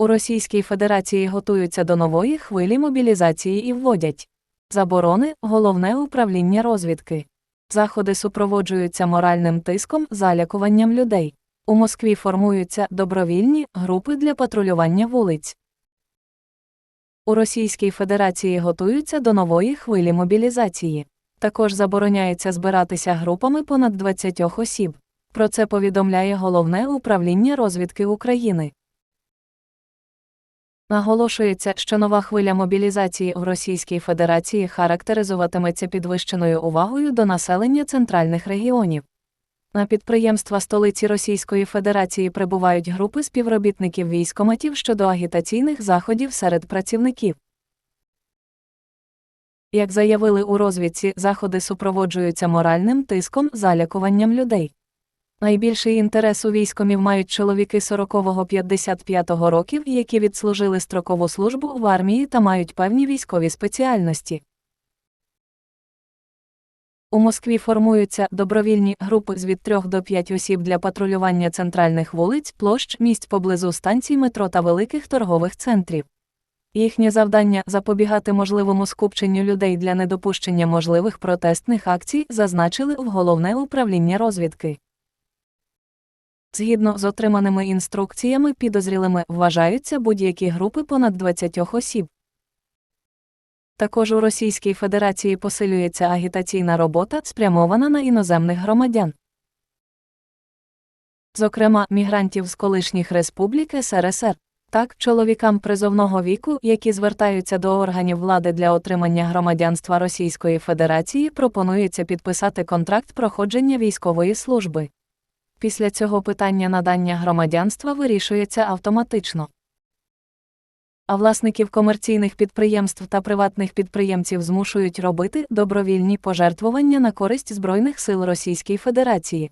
У Російській Федерації готуються до нової хвилі мобілізації і вводять заборони, головне управління розвідки. Заходи супроводжуються моральним тиском, залякуванням людей. У Москві формуються добровільні групи для патрулювання вулиць. У Російській Федерації готуються до нової хвилі мобілізації. Також забороняється збиратися групами понад 20 осіб. Про це повідомляє Головне управління розвідки України. Наголошується, що нова хвиля мобілізації в Російській Федерації характеризуватиметься підвищеною увагою до населення центральних регіонів. На підприємства столиці Російської Федерації прибувають групи співробітників військоматів щодо агітаційних заходів серед працівників. Як заявили у розвідці, заходи супроводжуються моральним тиском, залякуванням людей. Найбільший інтерес у військомів мають чоловіки 40-55 років, які відслужили строкову службу в армії та мають певні військові спеціальності. У Москві формуються добровільні групи з від 3 до 5 осіб для патрулювання центральних вулиць, площ, місць поблизу станцій метро та великих торгових центрів. Їхнє завдання запобігати можливому скупченню людей для недопущення можливих протестних акцій, зазначили в головне управління розвідки. Згідно з отриманими інструкціями, підозрілими вважаються будь-які групи понад 20 осіб. Також у Російській Федерації посилюється агітаційна робота, спрямована на іноземних громадян. Зокрема, мігрантів з колишніх республік СРСР. Так, чоловікам призовного віку, які звертаються до органів влади для отримання громадянства Російської Федерації, пропонується підписати контракт проходження військової служби. Після цього питання надання громадянства вирішується автоматично. А власників комерційних підприємств та приватних підприємців змушують робити добровільні пожертвування на користь Збройних сил Російської Федерації.